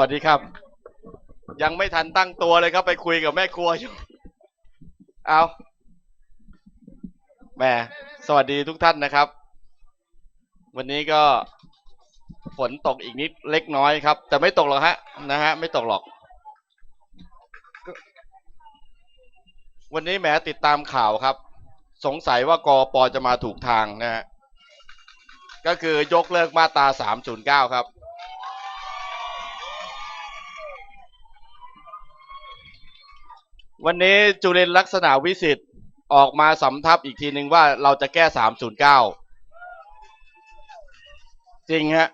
สวัสดีครับ ยังไม่ทันตั้งตัวเลยครับ ไปคุยกับแม่ครัวอยู่ เอาแหมสวัสดีทุกท่านนะครับ วันนี้ก็ฝนตกอีกนิดเล็กน้อยครับ แต่ไม่ตกหรอกฮะนะฮะ ไม่ตกหรอก วันนี้แหมติดตามข่าวครับ สงสัยว่ากอปอจะมาถูกทางนะฮะก็คือยกเลิกมาตรา309 ครับ วันนี้จุลินลักษณะวิสิทธิ์ออกมาสำทับอีกทีหนึ่งว่าเราจะแก้ 309 จริงฮะ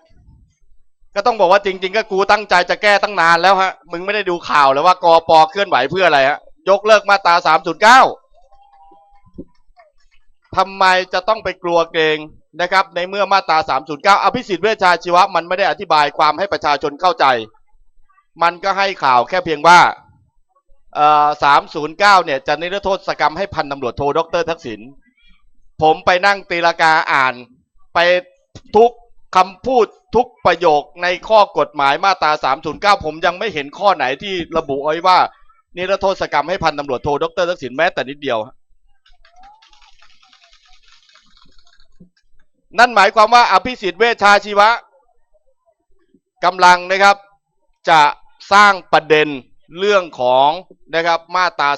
ก็ต้องบอกว่าจริง ๆ ก็กูตั้งใจจะแก้ตั้งนานแล้วฮะ มึงไม่ได้ดูข่าวเลยว่ากอปอเคลื่อนไหวเพื่ออะไรฮะ ยกเลิกมาตรา 309ทำไมจะต้องไปกลัวเกรงนะครับ ในเมื่อมาตรา 309 อภิสิทธิ์เวชชาชีวะ มันไม่ได้อธิบายความให้ประชาชนเข้าใจ มันก็ให้ข่าวแค่เพียงว่า 309เนี่ยจะนิรโทษกรรมให้พันตำรวจโทดรทักษิณผมไปนั่งตีลากาอ่านไปทุกคำพูดทุกประโยคในข้อกฎหมายมาตรา 309 ผมยังไม่เห็นข้อไหนที่ระบุเอาไว้ว่า นิรโทษกรรมให้พันตำรวจโทดรทักษิณแม้แต่นิดเดียว นั่นหมายความว่าอภิสิทธิ์เวชชาชีวะกำลังนะครับจะสร้างประเด็น เรื่องของนะครับมาตรา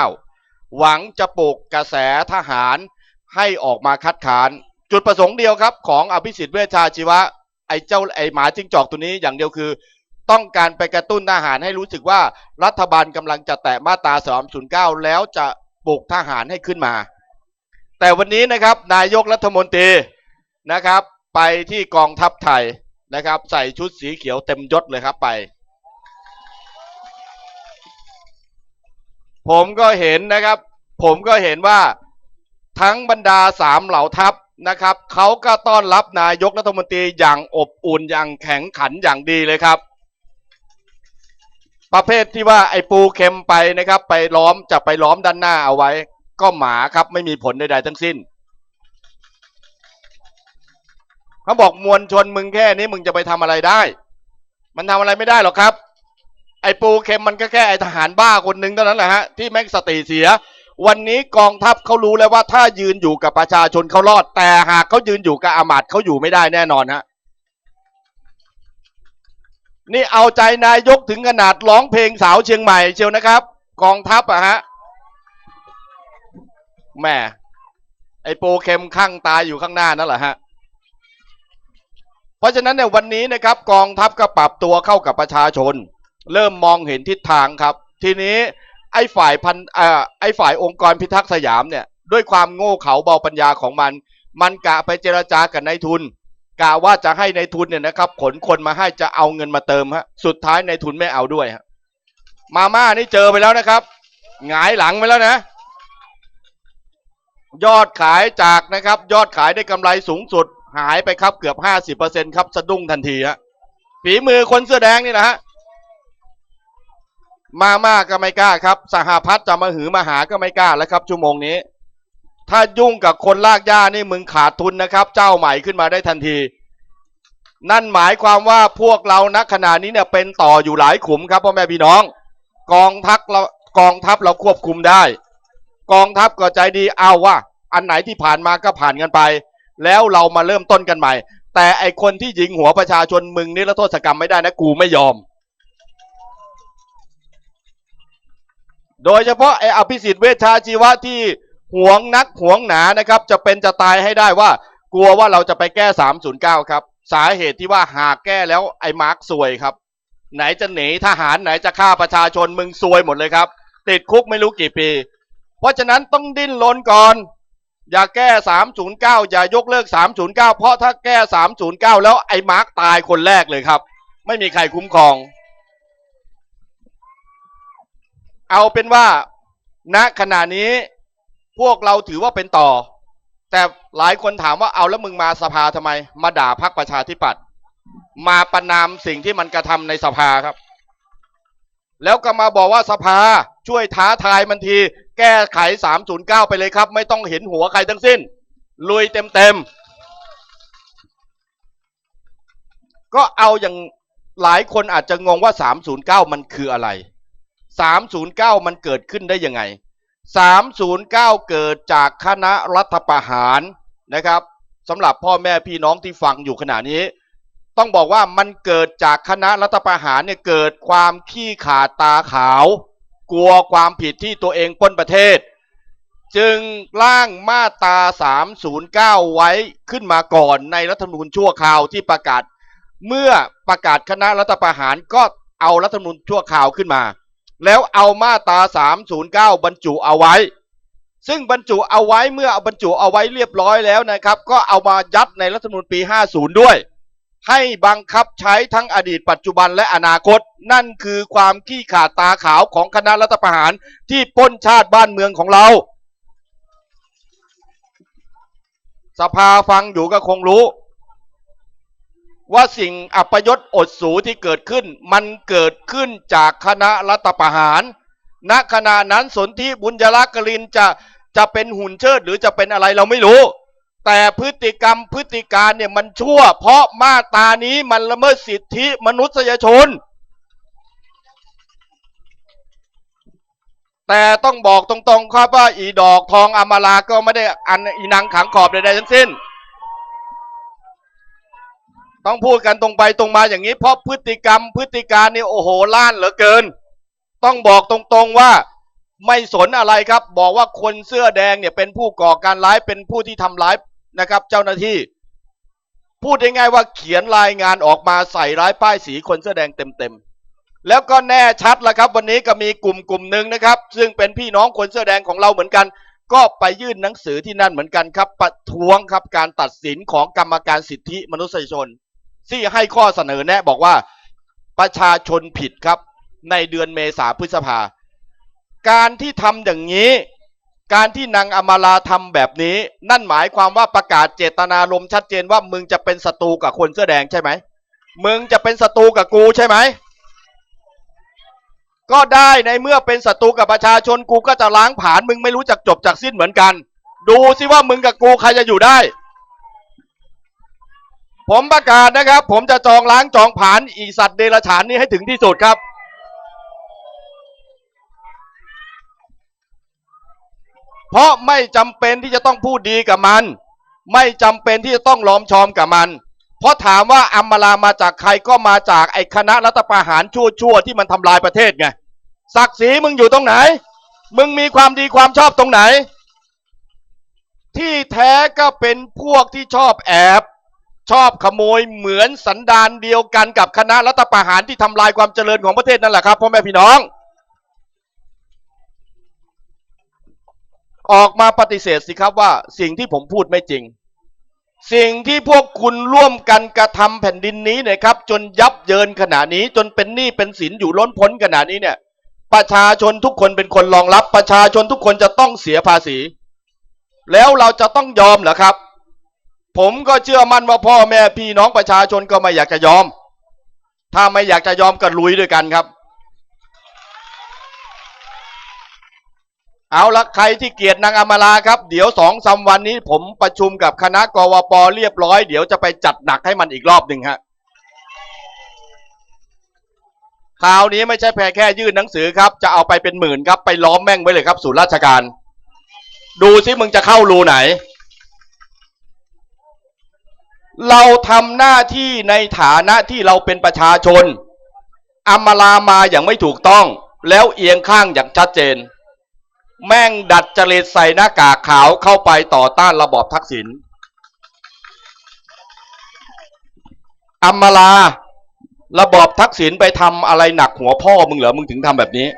309 หวังจะปลุกกระแสทหารให้ออกมาคัดค้าน จุดประสงค์เดียวครับ ของอภิสิทธิ์เวชชาชีวะ ไอ้เจ้าไอ้หมาจิ้งจอกตัวนี้อย่างเดียวคือ ต้องการไปกระตุ้นทหารให้รู้สึกว่ารัฐบาลกำลังจะแตะมาตรา 309 แล้วจะปลุกทหารให้ขึ้นมา แต่วันนี้นะครับนายกรัฐมนตรีนะครับ ไปที่กองทัพไทยนะครับ ใส่ชุดสีเขียวเต็มยศเลยครับไป ผมก็เห็นนะครับ ผมก็เห็นว่าทั้งบรรดาสามเหล่าทัพนะครับเขาก็ต้อนรับนายกรัฐมนตรีอย่างอบอุ่นอย่างแข็งขันอย่างดีเลยครับ ประเภทที่ว่าไอ้ปูเข็มไปนะครับ ไปล้อมจะไปล้อมด้านหน้าเอาไว้ ก็หมาครับไม่มีผลใดๆทั้งสิ้นเขาบอกมวลชนมึงแค่นี้มึงจะไปทำอะไรได้ มันทำอะไรไม่ได้หรอกครับ ไอ้ปูเข็มมันก็แค่ไอ้ทหารบ้าคนหนึ่งเท่านั้นแหละฮะที่แม่งสติเสีย วันนี้กองทัพเขารู้แล้วว่าถ้ายืนอยู่กับประชาชนเขารอด แต่หากเขายืนอยู่กับอามาตย์เขาอยู่ไม่ได้แน่นอนฮะนี่เอาใจนายกถึงขนาดร้องเพลงสาวเชียงใหม่เชียวนะครับ กองทัพอะฮะแหม่ไอ้ปูเข็มข้างตายอยู่ข้างหน้านั่นแหละฮะเพราะฉะนั้นเนี่ยวันนี้นะครับ กองทัพก็ปรับตัวเข้ากับประชาชน เริ่มมองเห็นทิศทางครับ ทีนี้ไอ้ฝ่ายพันอไอ้ฝ่ายองค์กรพิทักษ์สยามเนี่ยด้วยความโง่เขลาเบาปัญญาของมัน มันกะไปเจรจากับนายทุนกะว่าจะให้ในายทุนเนี่ยนะครับ ขนคนมาให้จะเอาเงินมาเติมฮะสุดท้ายนายทุนไม่เอาด้วยฮะมาม่านี่เจอไปแล้วนะครับหงายหลังไปแล้วนะ ยอดขายจากนะครับ ยอดขายได้กำไรสูงสุดหายไปครับเกือบห้าสิบเปอร์เซ็นครับสะดุ้งทันทีฮะฝีมือคนเสื้อแดงนี่นะฮะ มาม่าก็ไม่กล้าครับ สหพัฒน์จะมาหือมาหาก็ไม่กล้าแล้วครับชั่วโมงนี้ ถ้ายุ่งกับคนลากย่านี่มึงขาดทุนนะครับ เจ้าใหม่ขึ้นมาได้ทันที นั่นหมายความว่าพวกเราณขณะนี้เนี่ยเป็นต่ออยู่หลายขุมครับพ่อแม่พี่น้อง กองทัพเรากองทัพเราควบคุมได้ กองทัพก็ใจดีเอาว่า อันไหนที่ผ่านมาก็ผ่านกันไป แล้วเรามาเริ่มต้นกันใหม่ แต่ไอคนที่ยิงหัวประชาชนมึงนิรโทษกรรมไม่ได้นะกูไม่ยอม โดยเฉพาะไอ้อภิสิทธิ์เวชชาชีวะที่หวงนักหวงหนานะครับ จะเป็นจะตายให้ได้ว่า กลัวว่าเราจะไปแก้ 309 ครับ สาเหตุที่ว่าหากแก้แล้วไอ้มาร์กซวยครับ ไหนจะหนีทหารไหนจะฆ่าประชาชนมึงซวยหมดเลยครับ ติดคุกไม่รู้กี่ปี เพราะฉะนั้นต้องดิ้นรนก่อน อย่าแก้ 309 อย่ายกเลิก 309 เพราะถ้าแก้ 309 แล้วไอ้มาร์กตายคนแรกเลยครับ ไม่มีใครคุ้มครอง เอาเป็นว่าณขณะนี้พวกเราถือว่าเป็นต่อ แต่หลายคนถามว่าเอาแล้วมึงมาสภาทำไม มาด่าพักประชาธิปัตย์มาประนามสิ่งที่มันกระทำในสภาครับ แล้วก็มาบอกว่าสภาช่วยท้าทายมันที แก้ไข 309 ไปเลยครับ ไม่ต้องเห็นหัวใครทั้งสิ้น ลุยเต็มๆก็เอาอย่างหลายคนอาจจะงงว่า 309 มันคืออะไร 309 มันเกิดขึ้นได้ยังไง 309 เกิดจากคณะรัฐประหารนะครับสำหรับพ่อแม่พี่น้องที่ฟังอยู่ขณะนี้ ต้องบอกว่ามันเกิดจากคณะรัฐประหารเนี่ยเกิดความขี้ขาดตาขาว กลัวความผิดที่ตัวเองป้นประเทศ จึงร่างมาตรา 309 ไว้ขึ้นมาก่อนในรัฐธรรมนูญชั่วคราวที่ประกาศ เมื่อประกาศคณะรัฐประหารก็เอารัฐธรรมนูญชั่วคราวขึ้นมา แล้วเอามาตรา309 บรรจุเอาไว้ ซึ่งบรรจุเอาไว้เมื่อเอาบรรจุเอาไว้เรียบร้อยแล้วนะครับ ก็เอามายัดในรัฐธรรมนูญปี 50 ด้วย ให้บังคับใช้ทั้งอดีตปัจจุบันและอนาคต นั่นคือความขี้ขาดตาขาวของคณะรัฐประหารที่ป้นชาติบ้านเมืองของเรา สภาฟังอยู่ก็คงรู้ ว่าสิ่งอัปยศอดสูที่เกิดขึ้น มันเกิดขึ้นจากคณะรัฐประหารณขณะนั้นสนธิบุญยรักกลินจะจะเป็นหุ่นเชิดหรือจะเป็นอะไรเราไม่รู้ แต่พฤติกรรมพฤติการเนี่ยมันชั่ว เพราะมาตานี้มันละเมิดสิทธิมนุษยชน แต่ต้องบอกตรงๆครับว่าอีดอกทองอมาลาก็ไม่ได้อันอีนางขังขอบใดๆทั้งสิ้น ต้องพูดกันตรงไปตรงมาอย่างนี้ เพราะพฤติกรรมพฤติการนี่โอ้โหล้านเหลือเกิน ต้องบอกตรงๆว่าไม่สนอะไรครับ บอกว่าคนเสื้อแดงเนี่ยเป็นผู้ก่อการร้ายเป็นผู้ที่ทำร้ายนะครับ เจ้าหน้าที่ พูดง่ายๆว่าเขียนรายงานออกมาใส่ร้ายป้ายสีคนเสื้อแดงเต็มๆแล้วก็แน่ชัดแล้วครับ วันนี้ก็มีกลุ่มกลุ่มหนึ่งนะครับ ซึ่งเป็นพี่น้องคนเสื้อแดงของเราเหมือนกัน ก็ไปยื่นหนังสือที่นั่นเหมือนกันครับประท้วงครับการตัดสินของกรรมการสิทธิมนุษยชน ที่ให้ข้อเสนอแนะบอกว่าประชาชนผิดครับในเดือนเมษาพฤษภา การที่ทำอย่างนี้ การที่นางอมาลาทำแบบนี้ นั่นหมายความว่าประกาศเจตนารมณ์ชัดเจนว่ามึงจะเป็นศัตรูกับคนเสื้อแดงใช่ไหมมึงจะเป็นศัตรูกับกูใช่ไหมก็ได้ในเมื่อเป็นศัตรูกับประชาชนกูก็จะล้างผลาญมึงไม่รู้จักจบจากสิ้นเหมือนกัน ดูสิว่ามึงกับกูใครจะอยู่ได้ ผมประกาศนะครับ ผมจะจองล้างจองผาญอีสัตว์เดรัจฉานนี้ให้ถึงที่สุดครับ เพราะไม่จำเป็นที่จะต้องพูดดีกับมัน ไม่จำเป็นที่จะต้องล้อมชอมกับมัน เพราะถามว่าอัมมาลามาจากใครก็มาจากไอ้คณะรัฐประหารชั่วๆที่มันทำลายประเทศไงศักดิ์ศรีมึงอยู่ตรงไหน มึงมีความดีความชอบตรงไหน ที่แท้ก็เป็นพวกที่ชอบแอบ ชอบขโมยเหมือนสันดานเดียวกันกับคณะรัฐประหารที่ทำลายความเจริญของประเทศนั่นแหละครับพ่อแม่พี่น้อง ออกมาปฏิเสธสิครับว่าสิ่งที่ผมพูดไม่จริง สิ่งที่พวกคุณร่วมกันกระทำแผ่นดินนี้เนี่ยครับ จนยับเยินขนาดนี้จนเป็นหนี้เป็นสินอยู่ล้นพ้นขนาดนี้เนี่ย ประชาชนทุกคนเป็นคนรองรับ ประชาชนทุกคนจะต้องเสียภาษี แล้วเราจะต้องยอมเหรอครับ ผมก็เชื่อมั่นว่าพ่อแม่พี่น้องประชาชนก็ไม่อยากจะยอม ถ้าไม่อยากจะยอมก็ลุยด้วยกันครับ เอาละใครที่เกลียดนางอมาลาครับ เดี๋ยวสองสามวันนี้ผมประชุมกับคณะกวปเรียบร้อย เดี๋ยวจะไปจัดหนักให้มันอีกรอบหนึ่งฮะคราวนี้ไม่ใช่แพแค่ยื่นหนังสือครับ จะเอาไปเป็นหมื่นครับ ไปล้อมแม่งไว้เลยครับ ศูนย์ราชการ ดูซิมึงจะเข้ารูไหน เราทำหน้าที่ในฐานะที่เราเป็นประชาชนอำมาลามาอย่างไม่ถูกต้อง แล้วเอียงข้างอย่างชัดเจน แม่งดัดจริตใส่หน้ากากขาวเข้าไปต่อต้านระบอบทักษิณอัมมาลาระบอบทักษิณไปทำอะไรหนักหัวพ่อมึงเหรอมึงถึงทำแบบนี้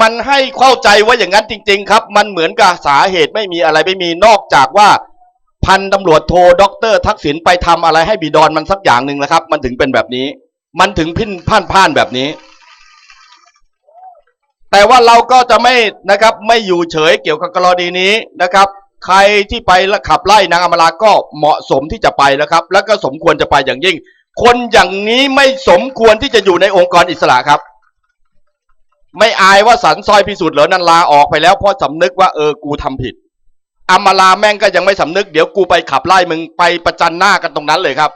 มันให้เข้าใจว่าอย่างนั้นจริง ๆ ครับ มันเหมือนกับสาเหตุไม่มีอะไรไม่มีนอกจากว่าพันตำรวจโทด็อกเตอร์ทักษิณไปทำอะไรให้บีดอนมันสักอย่างหนึ่งนะครับ มันถึงเป็นแบบนี้ มันถึงพินพ่านพ่านแบบนี้ แต่ว่าเราก็จะไม่นะครับ ไม่อยู่เฉยเกี่ยวกับกรณีนี้นะครับ ใครที่ไปและขับไล่นางอมราก็เหมาะสมที่จะไปแล้วครับ แล้วก็สมควรจะไปอย่างยิ่ง คนอย่างนี้ไม่สมควรที่จะอยู่ในองค์กรอิสระครับ ไม่อายว่าสันซอยพิสุทธิ์เหรอนันลาออกไปแล้วเพราะสำนึกว่าเออกูทำผิดอมาลาแม่งก็ยังไม่สำนึก เดี๋ยวกูไปขับไล่มึงไปประจันหน้ากันตรงนั้นเลยครับ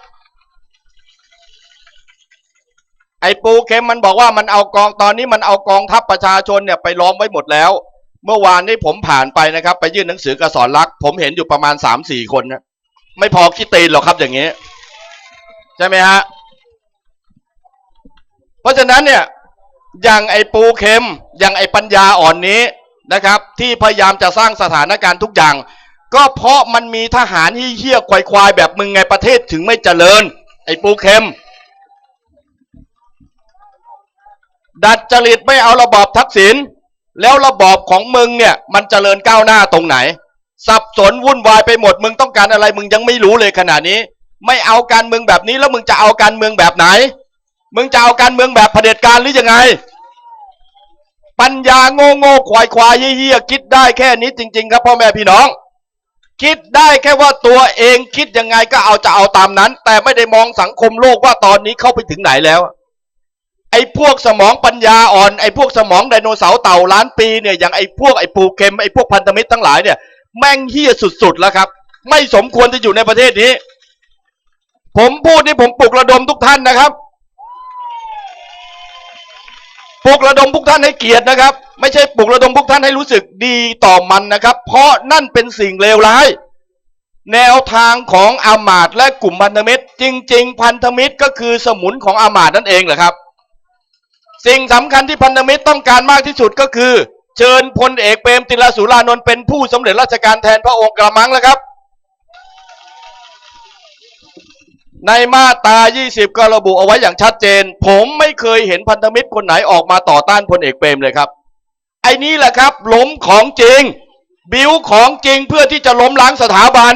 ไอ้ปูเข็มมันบอกว่ามันเอากองตอนนี้มันเอากองทัพประชาชนเนี่ยไปล้อมไว้หมดแล้ว เมื่อวานนี้ผมผ่านไปนะครับ ไปยื่นหนังสือกระสอนรัก ผมเห็นอยู่ประมาณสามสี่คนนะไม่พอคิดตีนหรอกครับอย่างนี้ ใช่ไหมฮะเพราะฉะนั้นเนี่ย อย่างไอ้ปูเข็มอย่างไอ้ปัญญาอ่อนนี้นะครับ ที่พยายามจะสร้างสถานการณ์ทุกอย่าง ก็เพราะมันมีทหารที่เหี้ยควายควายแบบมึงไงประเทศถึงไม่เจริญ ไอ้ปูเข็ม ดัดจริตไม่เอาระบอบทักษิณแล้วระบอบของมึงเนี่ย มันเจริญก้าวหน้าตรงไหน สับสนวุ่นวายไปหมดมึงต้องการอะไรมึงยังไม่รู้เลยขณะนี้ ไม่เอาการเมืองแบบนี้แล้วมึงจะเอาการเมืองแบบไหน มึงจะเอาการเมืองแบบเผด็จการหรือยังไง ปัญญาโง่โง่ควายควายเฮี้ยคิดได้แค่นี้จริง ๆ ครับพ่อแม่พี่น้อง คิดได้แค่ว่าตัวเองคิดยังไงก็เอาจะเอาตามนั้น แต่ไม่ได้มองสังคมโลกว่าตอนนี้เข้าไปถึงไหนแล้ว ไอ้พวกสมองปัญญาอ่อนไอ้พวกสมองไดโนเสาร์เต่าล้านปีเนี่ยอย่างไอ้พวกไอ้ปูเข็มไอ้พวกพันธมิตรทั้งหลายเนี่ยแม่งเฮี้ยสุดๆแล้วครับ ไม่สมควรจะอยู่ในประเทศนี้ ผมพูดนี่ผมปลุกระดมทุกท่านนะครับ ปลุกระดมพวกท่านให้เกียรตินะครับ ไม่ใช่ปลุกระดมพวกท่านให้รู้สึกดีต่อมันนะครับ เพราะนั่นเป็นสิ่งเลวร้าย แนวทางของอามาตและกลุ่มพันธมิตร จริง ๆ พันธมิตรก็คือสมุนของอามาตนั่นเองแหละครับ สิ่งสำคัญที่พันธมิตรต้องการมากที่สุดก็คือ เชิญพลเอกเปรมติลสุรานนท์เป็นผู้สำเร็จราชการแทนพระองค์กระมังแล้วครับ ในมาตรา 20 ก็ระบุเอาไว้อย่างชัดเจน ผมไม่เคยเห็นพันธมิตรคนไหนออกมาต่อต้านพลเอกเปรมเลยครับ ไอ้นี่แหละครับล้มของจริง บิวของจริงเพื่อที่จะล้มล้างสถาบัน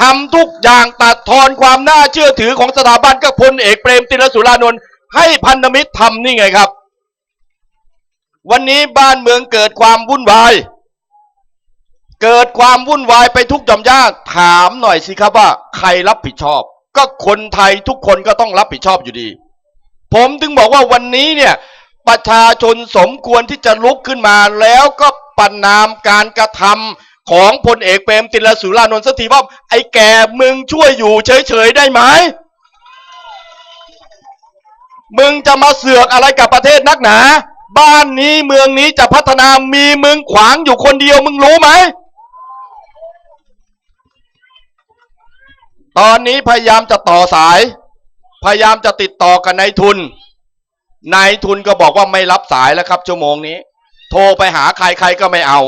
ทำทุกอย่างตัดทอนความน่าเชื่อถือของสถาบันก็พลเอกเปรมติลสุรานนท์ให้พันธมิตรทำนี่ไงครับ วันนี้บ้านเมืองเกิดความวุ่นวาย เกิดความวุ่นวายไปทุกหย่อมย่าถามหน่อยสิครับว่า ใครรับผิดชอบ ก็คนไทยทุกคนก็ต้องรับผิดชอบอยู่ดี ผมถึงบอกว่าวันนี้เนี่ยประชาชนสมควรที่จะลุกขึ้นมาแล้วก็ประนามการกระทำของพลเอกเปรมติลสุรานนท์สักทีว่าไอ้แก่มึงช่วยอยู่เฉยๆได้ไหมมึงจะมาเสือกอะไรกับประเทศนักหนา บ้านนี้เมืองนี้จะพัฒนามีมึงขวางอยู่คนเดียวมึงรู้ไหม ตอนนี้พยายามจะต่อสาย พยายามจะติดต่อกับนายทุนนายทุนก็บอกว่าไม่รับสายแล้วครับ ชั่วโมงนี้ โทรไปหาใครใครก็ไม่เอา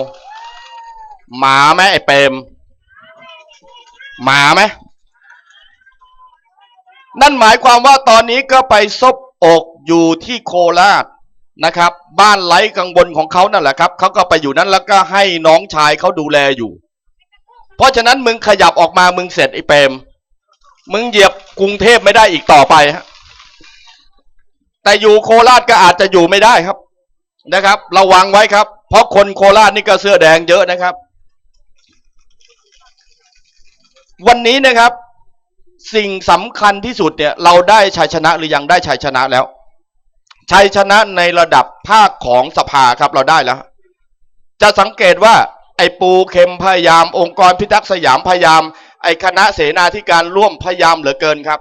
หมาไหมไอ้เปรมหมาไหมนั่นหมายความว่าตอนนี้ก็ไปซบอกอยู่ที่โคราชนะครับ บ้านไร้กังวลของเขานั่นแหละครับเขาก็ไปอยู่นั้นแล้วก็ให้น้องชายเขาดูแลอยู่ เพราะฉะนั้นมึงขยับออกมามึงเสร็จไอ้เปรม มึงเหยียบกรุงเทพไม่ได้อีกต่อไปฮะแต่อยู่โคราชก็อาจจะอยู่ไม่ได้ครับนะครับ ระวังไว้ครับ เพราะคนโคราชนี่ก็เสื้อแดงเยอะนะครับ วันนี้นะครับ สิ่งสำคัญที่สุดเนี่ย เราได้ชัยชนะหรือยังได้ชัยชนะแล้วชัยชนะในระดับภาคของสภาครับเราได้แล้ว จะสังเกตว่าไอ้ปูเข็มพยายาม องค์กรพิทักษ์สยามพยายาม ไอ้คณะเสนาธิการร่วมพยายามเหลือเกินครับ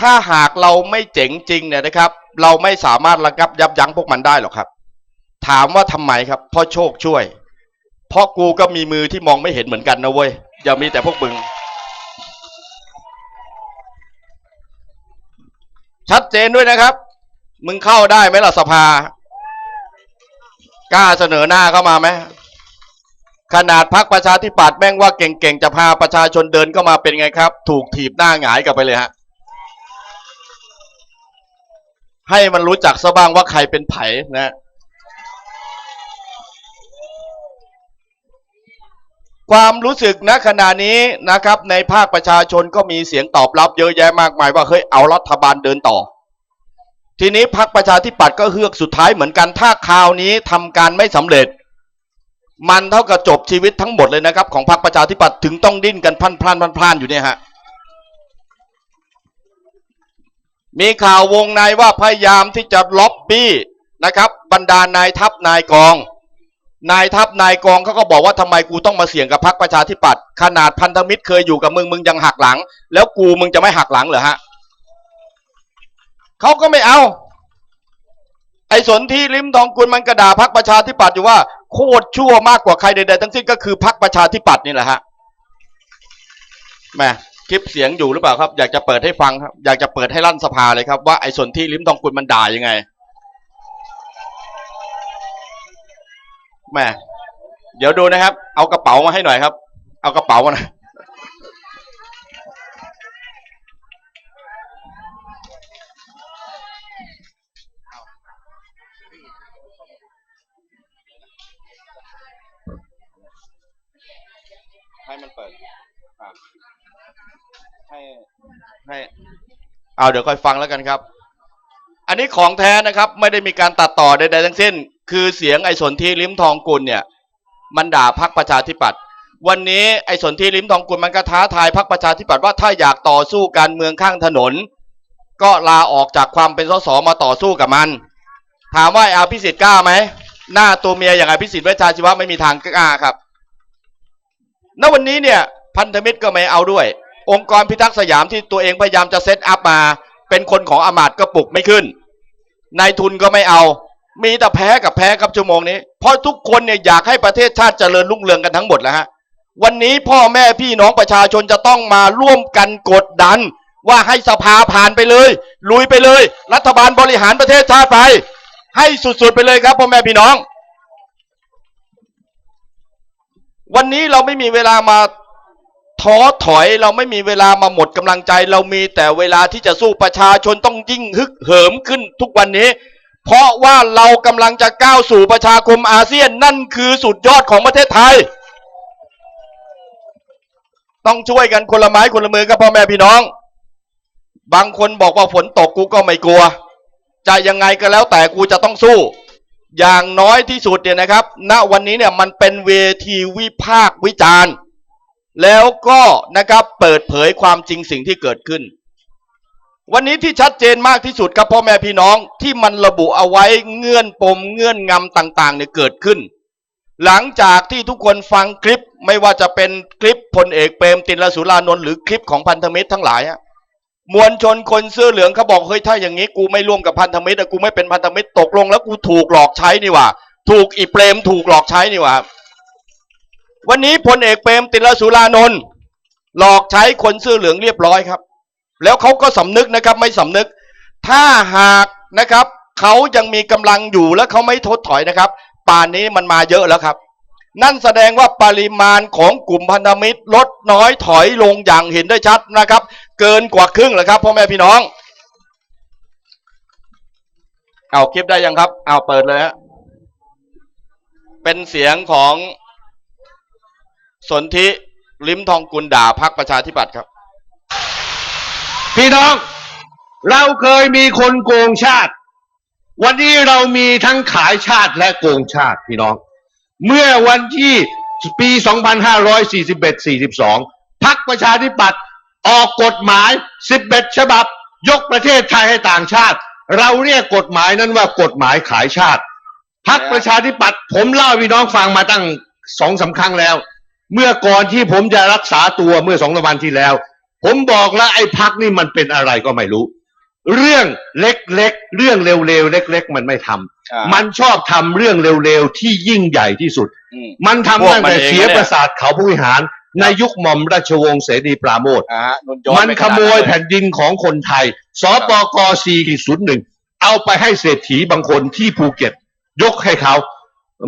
ถ้าหากเราไม่เจ๋งจริงเนี่ยนะครับ เราไม่สามารถระงับยับยั้งพวกมันได้หรอกครับ ถามว่าทำไมครับ เพราะโชคช่วย เพราะกูก็มีมือที่มองไม่เห็นเหมือนกันนะเว้ย อย่ามีแต่พวกมึง ชัดเจนด้วยนะครับ มึงเข้าได้ไหมล่ะสภา กล้าเสนอหน้าเข้ามาไหม ขนาดพักประชาธิปัตย์แม่งว่าเก่งๆ จะพาประชาชนเดินเข้ามาเป็นไงครับ ถูกถีบหน้าหงายกลับไปเลยฮะ ให้มันรู้จักซะบ้างว่าใครเป็นไผ่นะความรู้สึกณขณะนี้นะครับ ในภาคประชาชนก็มีเสียงตอบรับเยอะแยะมากมายว่าเฮ้ยเอารัฐบาลเดินต่อ ทีนี้พรรคประชาธิปัตย์ก็เฮือกสุดท้ายเหมือนกันถ้าคราวนี้ทำการไม่สำเร็จ มันเท่ากับจบชีวิตทั้งหมดเลยนะครับ ของพรรคประชาธิปัตย์ถึงต้องดิ้นกันพันพลันพันพลันอยู่เนี่ยฮะมีข่าววงในว่าพยายามที่จะล็อบบี้นะครับ บรรดานายทัพนายกอง นายทัพนายกองเขาก็บอกว่าทำไมกูต้องมาเสี่ยงกับพรรคประชาธิปัตย์ขนาดพันธมิตรเคยอยู่กับมึงมึงยังหักหลัง แล้วกูมึงจะไม่หักหลังเหรอฮะเขาก็ไม่เอา อ้สนที่ลิมทองกุลมันกระด่าพรรคประชาธิปัตย์อยู่ว่าโคตรชั่วมากกว่าใครใดๆทั้งสิ้นก็คือพรรคประชาธิปัตย์นี่แหละฮะแม่คลิปเสียงอยู่หรือเปล่าครับ อยากจะเปิดให้ฟังครับอยากจะเปิดให้ลั่นสภาเลยครับว่าไอ้สนที่ลิมทองกุลมันด่ายังไงแม่เดี๋ยวดูนะครับ เอากระเป๋ามาให้หน่อยครับ เอากระเป๋ามาหน่อ ให้ให้เอาเดี๋ยวค่อยฟังแล้วกันครับ อันนี้ของแท้นะครับ ไม่ได้มีการตัดต่อใดๆทั้งสิ้น คือเสียงไอ้สนที่ลิ้มทองกุลเนี่ย มันด่าพักประชาธิปัตย์วันนี้ไอ้สนที่ลิ้มทองกุลมันก็ท้าทายพักประชาธิปัตย์ว่าถ้าอยากต่อสู้การเมืองข้างถนน ก็ลาออกจากความเป็นสสมาต่อสู้กับมัน ถามว่าไอ้อภิสิทธิ์กล้าไหมหน้าตัวเมียอย่างอภิสิทธิ์เวชชาชีวะไม่มีทางกล้าครับ ณ วันนี้เนี่ย พันธมิตรก็ไม่เอาด้วย องค์กรพิทักษ์สยามที่ตัวเองพยายามจะเซตอัพมา เป็นคนของอมาตก็ปลุกไม่ขึ้นนายทุนก็ไม่เอา มีแต่แพ้กับแพ้ครับชั่วโมงนี้ เพราะทุกคนเนี่ยอยากให้ประเทศชาติเจริญรุ่งเรืองกันทั้งหมดแล้วฮะวันนี้พ่อแม่พี่น้องประชาชนจะต้องมาร่วมกันกดดัน ว่าให้สภาผ่านไปเลย ลุยไปเลย รัฐบาลบริหารประเทศชาติไป ให้สุดๆไปเลยครับพ่อแม่พี่น้อง วันนี้เราไม่มีเวลามา ท้อถอยเราไม่มีเวลามาหมดกำลังใจ เรามีแต่เวลาที่จะสู้ประชาชนต้องยิ่งฮึกเหิมขึ้นทุกวันนี้ เพราะว่าเรากำลังจะก้าวสู่ประชาคมอาเซียนนั่นคือสุดยอดของประเทศไทย ต้องช่วยกันคนละไม้คนละมือกับพ่อแม่พี่น้อง บางคนบอกว่าฝนตกกูก็ไม่กลัว จะยังไงก็แล้วแต่กูจะต้องสู้อย่างน้อยที่สุดเนี่ยนะครับ ณ วันนี้เนี่ยมันเป็นเวทีวิพากษ์วิจารณ์ แล้วก็นะครับเปิดเผยความจริงสิ่งที่เกิดขึ้น วันนี้ที่ชัดเจนมากที่สุดครับพ่อแม่พี่น้องที่มันระบุเอาไว้เงื่อนปมเงื่อนงำต่างๆเนี่ยเกิดขึ้น หลังจากที่ทุกคนฟังคลิปไม่ว่าจะเป็นคลิปพลเอกเปรมตินลสุรานนท์หรือคลิปของพันธมิตรทั้งหลายมวลชนคนเสื้อเหลืองเขาบอกเฮ้ยถ้าอย่างนี้กูไม่ร่วมกับพันธมิตรกูไม่เป็นพันธมิตรตกลง แล้วกูถูกหลอกใช้นี่หว่า ถูกอีเปรมถูกหลอกใช้นี่หว่า วันนี้พลเอกเปรมตินสุรานนท์หลอกใช้คนเสื้อเหลืองเรียบร้อยครับ แล้วเขาก็สำนึกนะครับไม่สำนึก ถ้าหากนะครับเขายังมีกำลังอยู่และเขาไม่ทดถอยนะครับ ป่านนี้มันมาเยอะแล้วครับ นั่นแสดงว่าปริมาณของกลุ่มพันธมิตรลดน้อยถอยลงอย่างเห็นได้ชัดนะครับ เกินกว่าครึ่งแล้วครับพ่อแม่พี่น้อง เอาคลิปได้ยังครับ เอาเปิดเลยฮะเป็นเสียงของ สนธิลิ้มทองกุลด่าพักประชาธิปัตย์ครับ พี่น้อง เราเคยมีคนโกงชาติ วันนี้เรามีทั้งขายชาติและโกงชาติพี่น้อง เมื่อวันที่ปี 2541-42 พักประชาธิปัตย์ออกกฎหมาย 11 ฉบับ ยกประเทศไทยให้ต่างชาติ เราเรียกกฎหมายนั้นว่ากฎหมายขายชาติ พักประชาธิปัตย์ผมเล่าพี่น้องฟังมาตั้งสองสามครั้งแล้ว เมื่อก่อนที่ผมจะรักษาตัวเมื่อสองสามวันที่แล้ว ผมบอกแล้วไอ้พักนี่มันเป็นอะไรก็ไม่รู้ เรื่องเล็กๆ เรื่องเร็วๆ เล็ก ๆ มันไม่ทำอ่ามั มันชอบทำเรื่องเร็วๆ ที่ยิ่งใหญ่ที่สุด อืม มันทำพวกตั้งมันแต่เองเสียนะเนี่ย ประสาทเขาผู้วิหาร ในยุคหม่อมราชวงศ์เสนีปราโมทอ่าฮะนนย้อนมันไปขนาดโมยเลยแผ่นดินของคนไทย สปก4.01 เอาไปให้เศรษฐีบางคนที่ภูเก็ต ยกให้เขา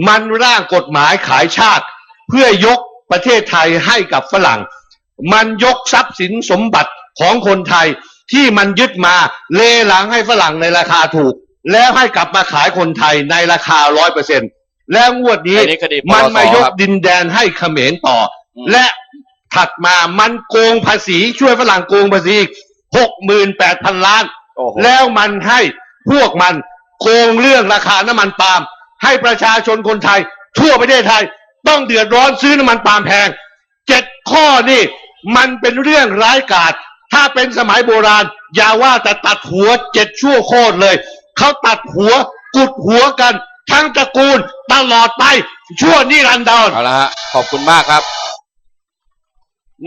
มันร่างกฎหมายขายชาติ เพื่อยก ประเทศไทยให้กับฝรั่ง มันยกทรัพย์สินสมบัติของคนไทยที่มันยึดมาเลหลังให้ฝรั่งในราคาถูก แล้วให้กลับมาขายคนไทยในราคาร้อยเปอร์เซ็นแล้วงวดนี้อันนี้คดีปมันปสมายกครับดินแดนให้เขมรต่ออมและถัดมามันโกงภาษีช่วยฝรั่งโกงภาษีหกหมื่นแปดพันล้านโอ้โหแล้วมันให้พวกมันโกงเรื่องราคาน้ำมันปาล์มให้ประชาชนคนไทย ทั่วประเทศไทย ต้องเดือดร้อนซื้อน้ำมันปาล์มแพงเจ็ดข้อนี่มันเป็นเรื่องร้ายกาจถ้าเป็นสมัยโบราณ อย่าว่าแต่ตัดหัวเจ็ดชั่วโคตรเลย เขาตัดหัวกุดหัวกัน ทั้งตระกูลตลอดไป ชั่วนิรันดรเอาละฮะขอบคุณมากครับ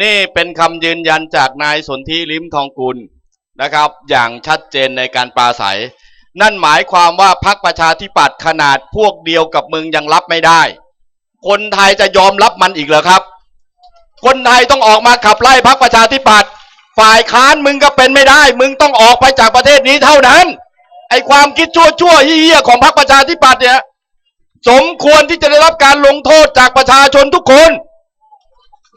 นี่เป็นคำยืนยันจากนายสนธิลิมทองกุลนะครับ อย่างชัดเจนในการปราศัย นั่นหมายความว่าพรรคประชาธิปัตย์ขนาดพวกเดียวกับมึงยังรับไม่ได้ คนไทยจะยอมรับมันอีกเหรอครับ คนไทยต้องออกมาขับไล่พรรคประชาธิปัตย์ฝ่ายค้านมึงก็เป็นไม่ได้ มึงต้องออกไปจากประเทศนี้เท่านั้น ไอความคิดชั่วชั่วเหี้ยของพรรคประชาธิปัตย์เนี่ยสมควรที่จะได้รับการลงโทษจากประชาชนทุกคน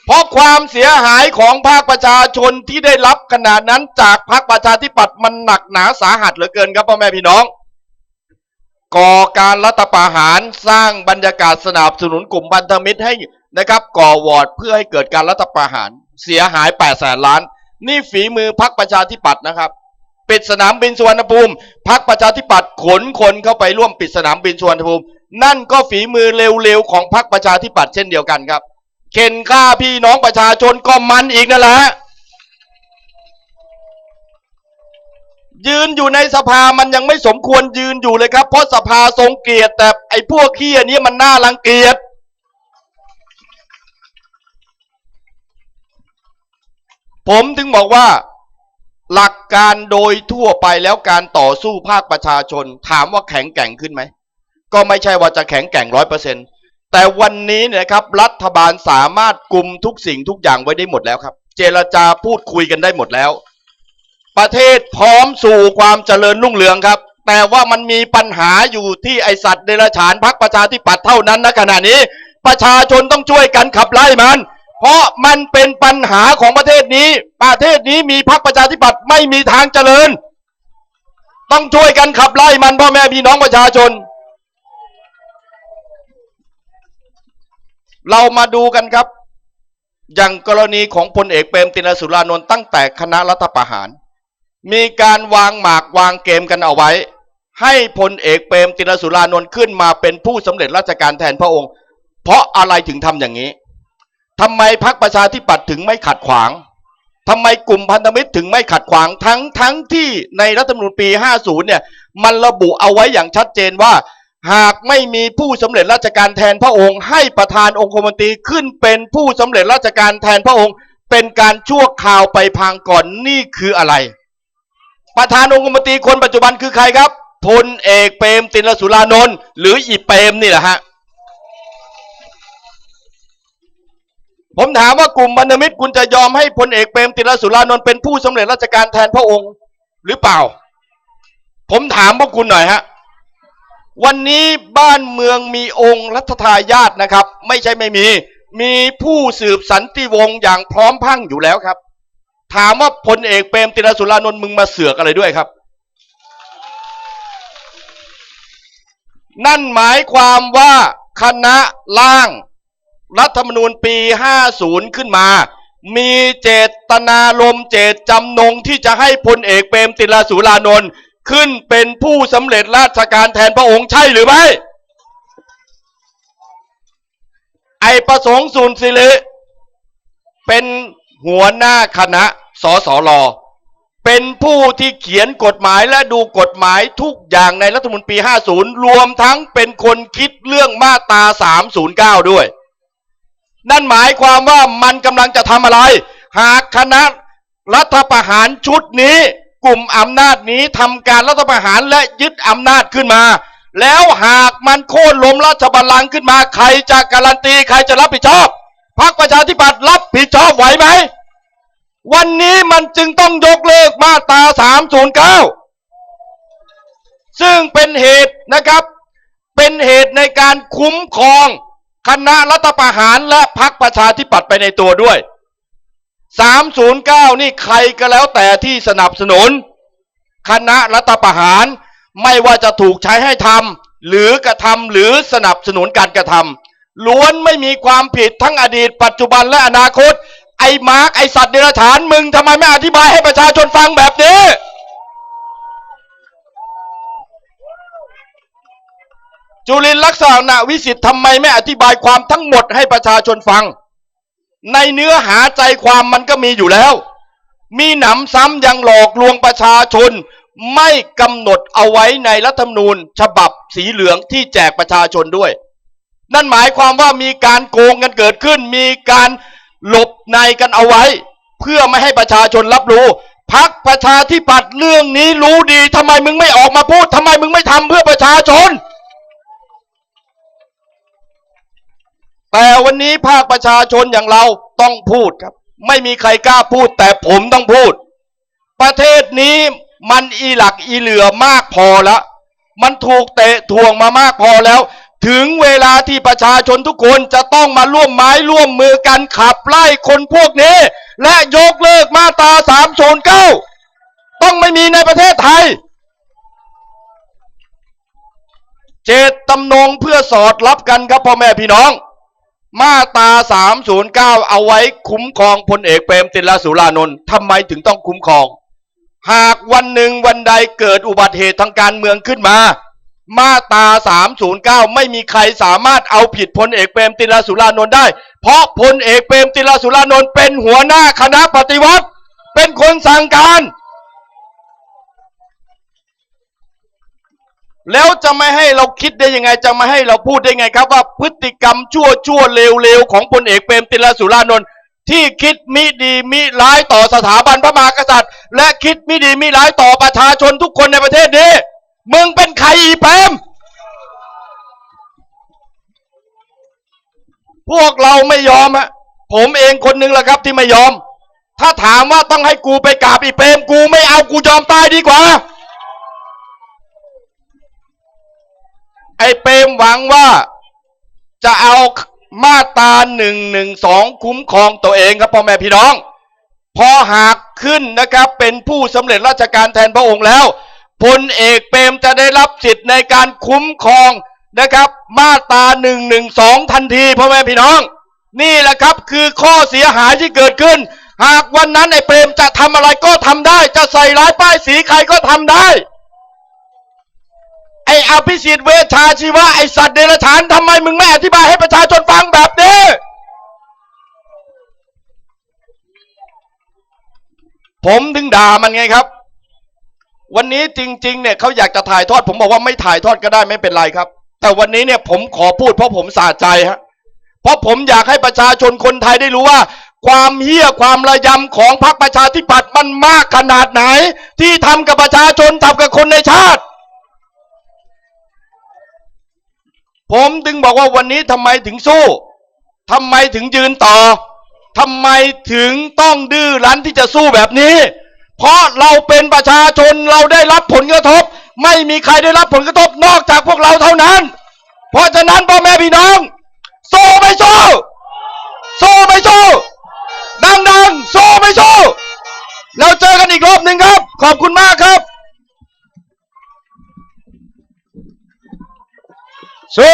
เพราะความเสียหายของภาคประชาชนที่ได้รับขนาดนั้นจากพรรคประชาธิปัตย์มันหนักหนาสาหัสเหลือเกินครับพ่อแม่พี่น้อง ก่อการรัฐประหารสร้างบรรยากาศสนับสนุนกลุ่มพันธมิตรให้นะครับก่อวอร์ดเพื่อให้เกิดการรัฐประหารเสียหาย8ปดแสนล้าน นี่ฝีมือพรรคประชาธิปัตย์นะครับ ปิดสนามบินสุวรรณภูมิพรรคประชาธิปัตย์ขนคนเข้าไปร่วมปิดสนามบินสุวรรณภูมิ นั่นก็ฝีมือเร็วๆของพรรคประชาธิปัตย์เช่นเดียวกันครับเข็นฆ่าพี่น้องประชาชนก็มันอีกนั่นแหละฮะ ยืนอยู่ในสภามันยังไม่สมควรยืนอยู่เลยครับ เพราะสภาทรงเกียรติแต่ไอ้พวกขี้อันนี้มันน่ารังเกียจผมถึงบอกว่าหลักการโดยทั่วไปแล้วการต่อสู้ภาคประชาชน ถามว่าแข็งแกร่งขึ้นไหม ก็ไม่ใช่ว่าจะแข็งแกร่งร้อยเปอร์เซ็นต์แต่วันนี้เนยนะครับรัฐบาลสามารถกลุ่มทุกสิ่งทุกอย่างไว้ได้หมดแล้วครับ เจรจาพูดคุยกันได้หมดแล้ว ประเทศพร้อมสู่ความเจริญรุ่งเรืองครับ แต่ว่ามันมีปัญหาอยู่ที่ไอสัตว์เดรัจฉานพักประชาธิปัตย์เท่านั้นนะขณะนี้ ประชาชนต้องช่วยกันขับไล่มัน เพราะมันเป็นปัญหาของประเทศนี้ ประเทศนี้มีพรรคประชาธิปัตย์ไม่มีทางเจริญ ต้องช่วยกันขับไล่มันพ่อแม่พี่น้องประชาชน เรามาดูกันครับ อย่างกรณีของพลเอกเปรมตินสุรานนท์ตั้งแต่คณะรัฐประหาร มีการวางหมากวางเกมกันเอาไว้ ให้พลเอกเปรมตินสุรานนท์ขึ้นมาเป็นผู้สำเร็จราชการแทนพระองค์ เพราะอะไรถึงทำอย่างนี้ทำไมพรรคประชาธิปัตย์ถึงไม่ขัดขวางทำไมกลุ่มพันธมิตรถึงไม่ขัดขวางทั้งทั้งที่ในรัฐธรรมนูญปี 50 เนี่ยมันระบุเอาไว้อย่างชัดเจนว่า หากไม่มีผู้สำเร็จราชการแทนพระองค์ ให้ประธานองคมนตรีขึ้นเป็นผู้สำเร็จราชการแทนพระองค์ เป็นการชั่วคราวไปพางก่อนนี่คืออะไร ประธานองคมนตรีคนปัจจุบันคือใครครับพลเอกเปรมตินสุรานนท์หรืออีเปรมนี่แหละฮะผมถามว่ากลุ่มพันมิตรคุณจะยอมให้พลเอกเปรมตินสุรานนท์เป็นผู้สำเร็จราชการแทนพระองค์หรือเปล่า ผมถามพวกคุณหน่อยฮะวันนี้บ้านเมืองมีองค์รัฐทายาทนะครับ ไม่ใช่ไม่มี มีผู้สืบสันติวงศ์อย่างพร้อมพังอยู่แล้วครับ ถามว่าพลเอกเปรมตินสุรานนท์มึงมาเสือกอะไรด้วยครับ นั่นหมายความว่าคณะร่าง รัฐธรรมนูญปี 50 ขึ้นมา มีเจตนารมณ์เจตจำนงที่จะให้พลเอกเปรมติลสุรานนท์ขึ้นเป็นผู้สำเร็จราชการแทนพระองค์ใช่หรือไม่ ไอประสงค์สุนสิริเป็นหัวหน้าคณะ สสลเป็นผู้ที่เขียนกฎหมายและดูกฎหมายทุกอย่างในรัฐมนูญปี50 รวมทั้งเป็นคนคิดเรื่องมาตรา 309 ด้วย นั่นหมายความว่ามันกำลังจะทำอะไร หากคณะรัฐประหารชุดนี้ กลุ่มอำนาจนี้ทำการรัฐประหารและยึดอำนาจขึ้นมา แล้วหากมันโค่นล้มราชบัลลังก์ขึ้นมา ใครจะการันตี ใครจะรับผิดชอบพรรคประชาธิปัตย์รับผิดชอบไหวไหม วันนี้มันจึงต้องยกเลิกมาตรา 309 ซึ่งเป็นเหตุนะครับ เป็นเหตุในการคุ้มครองคณะรัฐประหารและพรรคประชาธิปัตย์ไปในตัวด้วย 309 นี่ใครก็แล้วแต่ที่สนับสนุน คณะรัฐประหารไม่ว่าจะถูกใช้ให้ทำหรือกระทำหรือสนับสนุนการกระทำล้วนไม่มีความผิดทั้งอดีต ปัจจุบันและอนาคต ไอ้มาร์กไอ้สัตว์เดรัจฉานมึงทำไมไม่อธิบายให้ประชาชนฟังแบบนี้ จุลินลักษณะวิสิทธิ์ทำไมไม่อธิบายความทั้งหมดให้ประชาชนฟัง ในเนื้อหาใจความมันก็มีอยู่แล้ว มีหนำซ้ำยังหลอกลวงประชาชน ไม่กำหนดเอาไว้ในรัฐธรรมนูญ ฉบับสีเหลืองที่แจกประชาชนด้วย นั่นหมายความว่ามีการโกงกันเกิดขึ้นมีการ หลบในกันเอาไว้ เพื่อไม่ให้ประชาชนรับรู้พักประชาธิปัตย์เรื่องนี้รู้ดีทำไมมึงไม่ออกมาพูดทำไมมึงไม่ทำเพื่อประชาชน แต่วันนี้ภาคประชาชนอย่างเราต้องพูดครับ ไม่มีใครกล้าพูดแต่ผมต้องพูด ประเทศนี้มันอีหลักอีเหลือมากพอแล้วมันถูกเตะทวงมามากพอแล้ว ถึงเวลาที่ประชาชนทุกคนจะต้องมาร่วมไม้ร่วมมือกันขับไล่คนพวกนี้ และยกเลิกมาตราสามโนเก้าต้องไม่มีในประเทศไทย เจตจำนงเพื่อสอดรับกันครับพ่อแม่พี่น้อง มาตรา309เอาไว้คุ้มครองพลเอกเปรมติลสุรานนท์ทำไมถึงต้องคุ้มครอง หากวันหนึ่งวันใดเกิดอุบัติเหตุทางการเมืองขึ้นมา มาตรา309 ไม่มีใครสามารถเอาผิดพลเอกเปรมติลสุรานนท์ได้ เพราะพลเอกเปรมติลสุรานนท์เป็นหัวหน้าคณะปฏิวัติ เป็นคนสั่งการ แล้วจะไม่ให้เราคิดได้ยังไง จะไม่ให้เราพูดได้ไงครับว่าพฤติกรรมชั่วชั่วเลวๆของพลเอกเปรมติลสุรานนท์ที่คิดมิดีมิร้ายต่อสถาบันพระมหากษัตริย์ และคิดมิดีมิร้ายต่อประชาชนทุกคนในประเทศนี้ มึงเป็นใครอีเปมพวกเราไม่ยอมอะผมเองคนหนึ่งแหละครับที่ไม่ยอม ถ้าถามว่าต้องให้กูไปกราบอีเปมกูไม่เอากูยอมตายดีกว่า ไอเปมหวังว่าจะเอามาตาหนึ่งหนึ่งสองคุ้มครองตัวเองครับพ่อแม่พี่น้อง พอหากขึ้นนะครับเป็นผู้สำเร็จราชการแทนพระองค์แล้ว พลเอกเปรมจะได้รับสิทธิ์ในการคุ้มครองนะครับ มาตราหนึ่งหนึ่งสองทันทีพ่อแม่พี่น้อง นี่แหละครับคือข้อเสียหายที่เกิดขึ้น หากวันนั้นไอ้เปรมจะทำอะไรก็ทำได้ จะใส่ร้ายป้ายสีใครก็ทำได้ไอ้อภิสิทธิ์เวชชาชีวะไอ้สัตว์เดรัจฉานทำไมมึงไม่อธิบายให้ประชาชนฟังแบบนี้ผมถึงด่ามันไงครับ วันนี้จริงๆเนี่ยเขาอยากจะถ่ายทอด ผมบอกว่าไม่ถ่ายทอดก็ได้ไม่เป็นไรครับ แต่วันนี้เนี่ยผมขอพูดเพราะผมสะใจฮะเพราะผมอยากให้ประชาชนคนไทยได้รู้ว่า ความเหี้ยความระยำของพรรคประชาธิปัตย์มันมากขนาดไหน ที่ทำกับประชาชนทำกับคนในชาติ ผมถึงบอกว่าวันนี้ทำไมถึงสู้ทำไมถึงยืนต่อทำไมถึงต้องดื้อรั้นที่จะสู้แบบนี้ เพราะเราเป็นประชาชนเราได้รับผลกระทบ ไม่มีใครได้รับผลกระทบนอกจากพวกเราเท่านั้น เพราะฉะนั้นพ่อแม่พี่น้องสู้ไม่สู้สู้ไม่สู้ดังๆสู้ไม่สู้เราเจอกันอีกรอบหนึ่งครับ ขอบคุณมากครับสู้